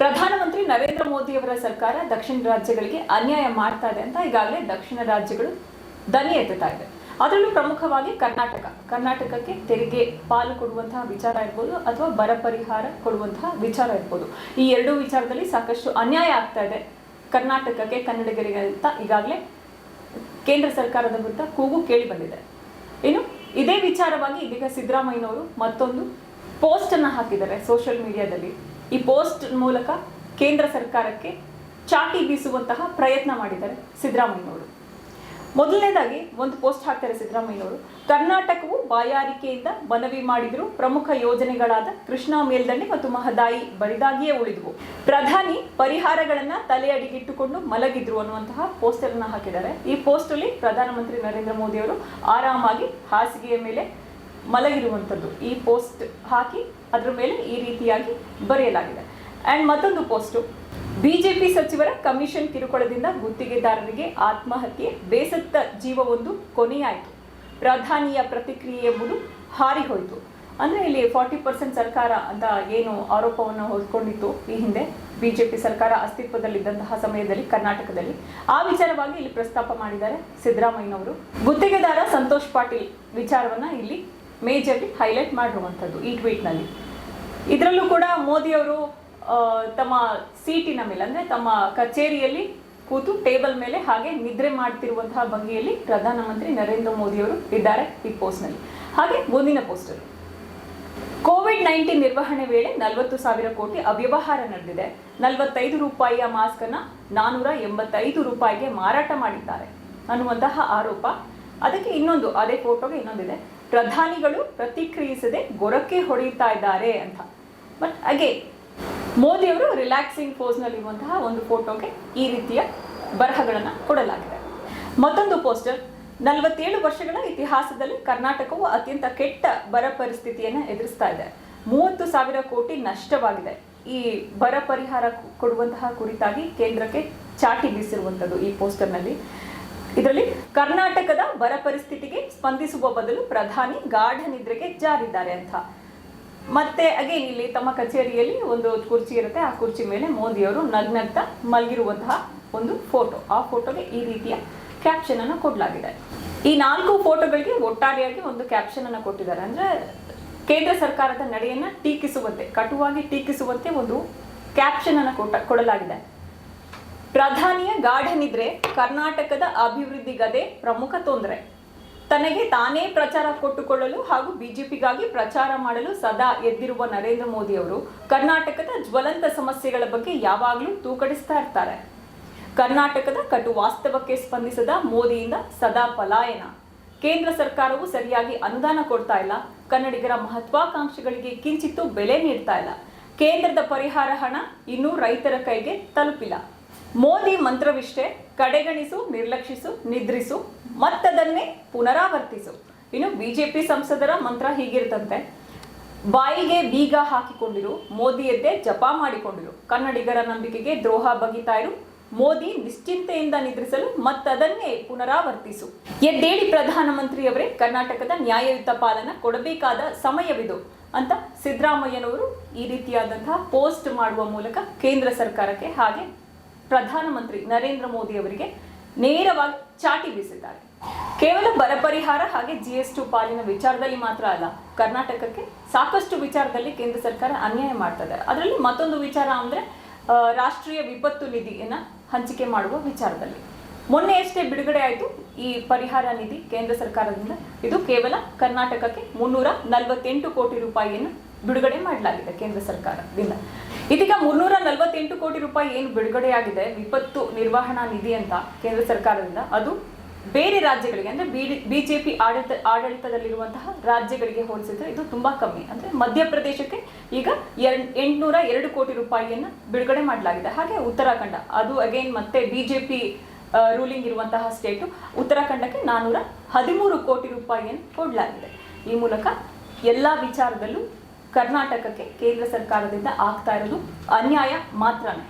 ಪ್ರಧಾನಮಂತ್ರಿ ನರೇಂದ್ರ ಮೋದಿಯವರ ಸರ್ಕಾರ ದಕ್ಷಿಣ ರಾಜ್ಯಗಳಿಗೆ ಅನ್ಯಾಯ ಮಾಡ್ತಾ ಇದೆ ಅಂತ ಈಗಾಗಲೇ ದಕ್ಷಿಣ ರಾಜ್ಯಗಳು ದನಿ ಎತ್ತುತ್ತಾ ಇದೆ. ಅದರಲ್ಲೂ ಪ್ರಮುಖವಾಗಿ ಕರ್ನಾಟಕ. ಕರ್ನಾಟಕಕ್ಕೆ ತೆರಿಗೆ ಪಾಲು ಕೊಡುವಂತಹ ವಿಚಾರ ಇರ್ಬೋದು ಅಥವಾ ಬರ ಪರಿಹಾರ ಕೊಡುವಂತಹ ವಿಚಾರ ಇರ್ಬೋದು. ಈ ಎರಡೂ ವಿಚಾರದಲ್ಲಿ ಸಾಕಷ್ಟು ಅನ್ಯಾಯ ಆಗ್ತಾ ಇದೆ ಕರ್ನಾಟಕಕ್ಕೆ, ಕನ್ನಡಿಗರಿಗೆ ಅಂತ ಈಗಾಗಲೇ ಕೇಂದ್ರ ಸರ್ಕಾರದ ವಿರುದ್ಧ ಕೂಗು ಕೇಳಿ ಬಂದಿದೆ. ಇನ್ನು ಇದೇ ವಿಚಾರವಾಗಿ ಇದೀಗ ಸಿದ್ದರಾಮಯ್ಯನವರು ಮತ್ತೊಂದು ಪೋಸ್ಟ್ ಅನ್ನ ಹಾಕಿದ್ದಾರೆ ಸೋಷಿಯಲ್ ಮೀಡಿಯಾದಲ್ಲಿ. ಈ ಪೋಸ್ಟ್ ಮೂಲಕ ಕೇಂದ್ರ ಸರ್ಕಾರಕ್ಕೆ ಚಾಟಿ ಬೀಸುವಂತಹ ಪ್ರಯತ್ನ ಮಾಡಿದ್ದಾರೆ ಸಿದ್ದರಾಮಯ್ಯನವರು. ಮೊದಲನೇದಾಗಿ ಒಂದು ಪೋಸ್ಟ್ ಹಾಕ್ತಾರೆ ಸಿದ್ದರಾಮಯ್ಯನವರು. ಕರ್ನಾಟಕವು ಬಾಯಾರಿಕೆಯಿಂದ ಮನವಿ ಮಾಡಿದ್ರು ಪ್ರಮುಖ ಯೋಜನೆಗಳಾದ ಕೃಷ್ಣಾ ಮೇಲ್ದಂಡೆ ಮತ್ತು ಮಹದಾಯಿ ಬರಿದಾಗಿಯೇ ಉಳಿದವು. ಪ್ರಧಾನಿ ಪರಿಹಾರಗಳನ್ನ ತಲೆ ಅಡಿಗಿಟ್ಟುಕೊಂಡು ಮಲಗಿದ್ರು ಅನ್ನುವಂತಹ ಪೋಸ್ಟರ್ ಹಾಕಿದ್ದಾರೆ. ಈ ಪೋಸ್ಟ್ ಅಲ್ಲಿ ಪ್ರಧಾನಮಂತ್ರಿ ನರೇಂದ್ರ ಮೋದಿ ಅವರು ಆರಾಮಾಗಿ ಹಾಸಿಗೆಯ ಮೇಲೆ ಮಲಗಿರುವಂಥದ್ದು. ಈ ಪೋಸ್ಟ್ ಹಾಕಿ, ಅದರ ಮೇಲೆ ಈ ರೀತಿಯಾಗಿ ಬರೆಯಲಾಗಿದೆ. ಆ್ಯಂಡ್ ಮತ್ತೊಂದು ಪೋಸ್ಟು ಬಿಜೆಪಿ ಸಚಿವರ ಕಮಿಷನ್ ಕಿರುಕುಳದಿಂದ ಗುತ್ತಿಗೆದಾರರಿಗೆ ಆತ್ಮಹತ್ಯೆ, ಬೇಸತ್ತ ಜೀವವೊಂದು ಕೊನೆಯಾಯಿತು. ಪ್ರಧಾನಿಯ ಪ್ರತಿಕ್ರಿಯೆ ಎಂಬುದು ಹಾರಿಹೋಯಿತು. ಅಂದರೆ ಇಲ್ಲಿ ಫಾರ್ಟಿ ಪರ್ಸೆಂಟ್ ಸರ್ಕಾರ ಅಂತ ಏನು ಆರೋಪವನ್ನು ಹೊಂದ್ಕೊಂಡಿತ್ತು ಈ ಹಿಂದೆ ಬಿ ಜೆ ಪಿ ಸರ್ಕಾರ ಅಸ್ತಿತ್ವದಲ್ಲಿದ್ದಂತಹ ಸಮಯದಲ್ಲಿ, ಕರ್ನಾಟಕದಲ್ಲಿ. ಆ ವಿಚಾರವಾಗಿ ಇಲ್ಲಿ ಪ್ರಸ್ತಾಪ ಮಾಡಿದ್ದಾರೆ ಸಿದ್ದರಾಮಯ್ಯನವರು. ಗುತ್ತಿಗೆದಾರ ಸಂತೋಷ್ ಪಾಟೀಲ್ ವಿಚಾರವನ್ನ ಇಲ್ಲಿ ಮೇಜರ್ಲಿ ಹೈಲೈಟ್ ಮಾಡಿರುವಂಥದ್ದು ಈ ಟ್ವೀಟ್ನಲ್ಲಿ. ಇದರಲ್ಲೂ ಕೂಡ ಮೋದಿಯವರು ತಮ್ಮ ಸೀಟಿನ ಮೇಲೆ, ಅಂದರೆ ತಮ್ಮ ಕಚೇರಿಯಲ್ಲಿ ಕೂತು ಟೇಬಲ್ ಮೇಲೆ ಹಾಗೆ ನಿದ್ರೆ ಮಾಡ್ತಿರುವಂತಹ ಭಂಗಿಯಲ್ಲಿ ಪ್ರಧಾನಮಂತ್ರಿ ನರೇಂದ್ರ ಮೋದಿಯವರು ಇದ್ದಾರೆ ಈ ಪೋಸ್ಟ್ನಲ್ಲಿ. ಹಾಗೆ ಮುಂದಿನ ಪೋಸ್ಟರ್ ಕೋವಿಡ್ ನೈನ್ಟೀನ್ ನಿರ್ವಹಣೆ ವೇಳೆ ನಲವತ್ತು ಸಾವಿರ ಕೋಟಿ ಅವ್ಯವಹಾರ ನಡೆದಿದೆ. ನಲವತ್ತೈದು ರೂಪಾಯಿಯ ಮಾಸ್ಕ್ ಅನ್ನ ನಾನೂರ ಎಂಬತ್ತೈದು ರೂಪಾಯಿಗೆ ಮಾರಾಟ ಮಾಡಿದ್ದಾರೆ ಅನ್ನುವಂತಹ ಆರೋಪ. ಅದಕ್ಕೆ ಇನ್ನೊಂದು, ಅದೇ ಫೋಟೋಗೆ ಇನ್ನೊಂದಿದೆ. ಪ್ರಧಾನಿಗಳು ಪ್ರತಿಕ್ರಿಯಿಸದೆ ಗೊರಕೆ ಹೊಡೆಯುತ್ತಾ ಇದ್ದಾರೆ ಅಂತ. ಬಟ್ ಅಗೇನ್ ಮೋದಿ ಅವರು ರಿಲ್ಯಾಕ್ಸಿಂಗ್ ಪೋಸ್ನಲ್ಲಿರುವಂತಹ ಒಂದು ಫೋಟೋಗೆ ಈ ರೀತಿಯ ಬರಹಗಳನ್ನು ಕೊಡಲಾಗಿದೆ. ಮತ್ತೊಂದು ಪೋಸ್ಟರ್ ನಲವತ್ತೇಳು ವರ್ಷಗಳ ಇತಿಹಾಸದಲ್ಲಿ ಕರ್ನಾಟಕವು ಅತ್ಯಂತ ಕೆಟ್ಟ ಬರ ಪರಿಸ್ಥಿತಿಯನ್ನು ಎದುರಿಸ್ತಾ ಇದೆ. ಮೂವತ್ತು ಸಾವಿರ ಕೋಟಿ ನಷ್ಟವಾಗಿದೆ. ಈ ಬರ ಪರಿಹಾರ ಕೊಡುವಂತಹ ಕುರಿತಾಗಿ ಕೇಂದ್ರಕ್ಕೆ ಚಾಟಿ ಬೀಸಿರುವಂಥದ್ದು ಈ ಪೋಸ್ಟರ್ನಲ್ಲಿ ಇದರಲ್ಲಿ ಕರ್ನಾಟಕದ ಬರ ಪರಿಸ್ಥಿತಿಗೆ ಸ್ಪಂದಿಸುವ ಬದಲು ಪ್ರಧಾನಿ ಗಾಢ ನಿದ್ರೆಗೆ ಜಾರಿದ್ದಾರೆ ಅಂತ. ಮತ್ತೆ ಅಗೇನ್ ಇಲ್ಲಿ ತಮ್ಮ ಕಚೇರಿಯಲ್ಲಿ ಒಂದು ಕುರ್ಚಿ ಇರುತ್ತೆ, ಆ ಕುರ್ಚಿ ಮೇಲೆ ಮೋದಿಯವರು ನಗ್ನಗ್ತಾ ಮಲಗಿರುವಂತಹ ಒಂದು ಫೋಟೋ. ಆ ಫೋಟೋಗೆ ಈ ರೀತಿಯ ಕ್ಯಾಪ್ಷನ್ ಅನ್ನು ಕೊಡಲಾಗಿದೆ. ಈ ನಾಲ್ಕು ಫೋಟೋಗಳಿಗೆ ಒಟ್ಟಾರೆಯಾಗಿ ಒಂದು ಕ್ಯಾಪ್ಷನ್ ಅನ್ನು ಕೊಟ್ಟಿದ್ದಾರೆ. ಅಂದ್ರೆ ಕೇಂದ್ರ ಸರ್ಕಾರದ ನಡೆಯನ್ನ ಟೀಕಿಸುವಂತೆ, ಕಟುವಾಗಿ ಟೀಕಿಸುವಂತೆ ಒಂದು ಕ್ಯಾಪ್ಷನ್ ಅನ್ನು ಕೊಟ್ಟ, ಕೊಡಲಾಗಿದೆ. ಪ್ರಧಾನಿಯ ಗಾಢ ನಿದ್ರೆ, ಕರ್ನಾಟಕದ ಅಭಿವೃದ್ಧಿಗದೆ ಪ್ರಮುಖ ತೊಂದರೆ. ತನಗೆ ತಾನೇ ಪ್ರಚಾರ ಕೊಟ್ಟುಕೊಳ್ಳಲು ಹಾಗೂ ಬಿಜೆಪಿಗಾಗಿ ಪ್ರಚಾರ ಮಾಡಲು ಸದಾ ಎದ್ದಿರುವ ನರೇಂದ್ರ ಮೋದಿ ಅವರು ಕರ್ನಾಟಕದ ಜ್ವಲಂತ ಸಮಸ್ಯೆಗಳ ಬಗ್ಗೆ ಯಾವಾಗಲೂ ತೂಕಡಿಸ್ತಾ ಇರ್ತಾರೆ. ಕರ್ನಾಟಕದ ಕಟು ವಾಸ್ತವಕ್ಕೆ ಸ್ಪಂದಿಸದ ಮೋದಿಯಿಂದ ಸದಾ ಪಲಾಯನ. ಕೇಂದ್ರ ಸರ್ಕಾರವು ಸರಿಯಾಗಿ ಅನುದಾನ ಕೊಡ್ತಾ ಇಲ್ಲ. ಕನ್ನಡಿಗರ ಮಹತ್ವಾಕಾಂಕ್ಷೆಗಳಿಗೆ ಕಿಂಚಿತ್ತು ಬೆಲೆ ನೀಡ್ತಾ ಇಲ್ಲ. ಕೇಂದ್ರದ ಪರಿಹಾರ ಹಣ ಇನ್ನೂ ರೈತರ ಕೈಗೆ ತಲುಪಿಲ್ಲ. ಮೋದಿ ಮಂತ್ರವಿಷ್ಟೇ, ಕಡೆಗಣಿಸು, ನಿರ್ಲಕ್ಷಿಸು, ನಿದ್ರಿಸು, ಮತ್ತದನ್ನೇ ಪುನರಾವರ್ತಿಸು. ಇನ್ನು ಬಿಜೆಪಿ ಸಂಸದರ ಮಂತ್ರ ಹೀಗಿರ್ತಂತೆ ಬಾಯಿಗೆ ಬೀಗ ಹಾಕಿಕೊಂಡಿರು, ಮೋದಿಯದ್ದೇ ಜಪ ಮಾಡಿಕೊಂಡಿರು. ಕನ್ನಡಿಗರ ನಂಬಿಕೆಗೆ ದ್ರೋಹ ಬಗಿತಾ ಇರು, ಮೋದಿ ನಿಶ್ಚಿಂತೆಯಿಂದ ನಿದ್ರಿಸಲು ಮತ್ತದನ್ನೇ ಪುನರಾವರ್ತಿಸು. ಎದ್ದೇಳಿ ಪ್ರಧಾನಮಂತ್ರಿಯವರೇ, ಕರ್ನಾಟಕದ ನ್ಯಾಯಯುತ ಪಾಲನ ಕೊಡಬೇಕಾದ ಸಮಯವಿದು ಅಂತ ಸಿದ್ದರಾಮಯ್ಯನವರು ಈ ರೀತಿಯಾದಂತಹ ಪೋಸ್ಟ್ ಮಾಡುವ ಮೂಲಕ ಕೇಂದ್ರ ಸರ್ಕಾರಕ್ಕೆ ಹಾಗೆ ಪ್ರಧಾನಮಂತ್ರಿ ನರೇಂದ್ರ ಮೋದಿ ಅವರಿಗೆ ನೇರವಾಗಿ ಚಾಟಿ ಬೀಸಿದ್ದಾರೆ. ಕೇವಲ ಬರ ಪರಿಹಾರ ಹಾಗೆ ಜಿ ಎಸ್ ಟು ಪಾಲಿನ ವಿಚಾರದಲ್ಲಿ ಮಾತ್ರ ಅಲ್ಲ, ಕರ್ನಾಟಕಕ್ಕೆ ಸಾಕಷ್ಟು ವಿಚಾರದಲ್ಲಿ ಕೇಂದ್ರ ಸರ್ಕಾರ ಅನ್ಯಾಯ ಮಾಡ್ತದೆ ಅದರಲ್ಲಿ ಮತ್ತೊಂದು ವಿಚಾರ ಅಂದ್ರೆ ರಾಷ್ಟ್ರೀಯ ವಿಪತ್ತು ನಿಧಿಯನ್ನು ಹಂಚಿಕೆ ಮಾಡುವ ವಿಚಾರದಲ್ಲಿ. ಮೊನ್ನೆ ಅಷ್ಟೇ ಬಿಡುಗಡೆ ಆಯಿತು, ಈ ಪರಿಹಾರ ನಿಧಿ ಕೇಂದ್ರ ಸರ್ಕಾರದಿಂದ ಇದು ಕೇವಲ ಕರ್ನಾಟಕಕ್ಕೆ ಮುನ್ನೂರ ನಲವತ್ತೆಂಟು ಕೋಟಿ ರೂಪಾಯಿಯನ್ನು ಬಿಡುಗಡೆ ಮಾಡಲಾಗಿದೆ ಕೇಂದ್ರ ಸರ್ಕಾರದಿಂದ. ಇದೀಗ ಮುನ್ನೂರ ನಲವತ್ತೆಂಟು ಕೋಟಿ ರೂಪಾಯಿ ಏನು ಬಿಡುಗಡೆಯಾಗಿದೆ ವಿಪತ್ತು ನಿರ್ವಹಣಾ ನಿಧಿ ಅಂತ ಕೇಂದ್ರ ಸರ್ಕಾರದಿಂದ, ಅದು ಬೇರೆ ರಾಜ್ಯಗಳಿಗೆ, ಅಂದ್ರೆ ಬಿಜೆಪಿ ಆಡಳಿತ, ಆಡಳಿತದಲ್ಲಿರುವಂತಹ ರಾಜ್ಯಗಳಿಗೆ ಹೋಲಿಸಿದ್ರೆ ಇದು ತುಂಬಾ ಕಮ್ಮಿ. ಅಂದ್ರೆ ಮಧ್ಯಪ್ರದೇಶಕ್ಕೆ ಈಗ ಎರಡ್, ಎಂಟುನೂರ ಎರಡು ಕೋಟಿ ರೂಪಾಯಿಯನ್ನು ಬಿಡುಗಡೆ ಮಾಡಲಾಗಿದೆ. ಹಾಗೆ ಉತ್ತರಾಖಂಡ, ಅದು ಅಗೇನ್ ಮತ್ತೆ ಬಿಜೆಪಿ ರೂಲಿಂಗ್ ಇರುವಂತಹ ಸ್ಟೇಟು ಉತ್ತರಾಖಂಡಕ್ಕೆ ನಾನ್ನೂರ ಹದಿಮೂರು ಕೋಟಿ ರೂಪಾಯಿಯನ್ನು ಕೊಡಲಾಗಿದೆ. ಈ ಮೂಲಕ ಎಲ್ಲಾ ವಿಚಾರದಲ್ಲೂ ಕರ್ನಾಟಕಕ್ಕೆ ಕೇಂದ್ರ ಸರ್ಕಾರದಿಂದ ಆಗ್ತಾ ಇರೋದು ಅನ್ಯಾಯ ಮಾತ್ರನೇ.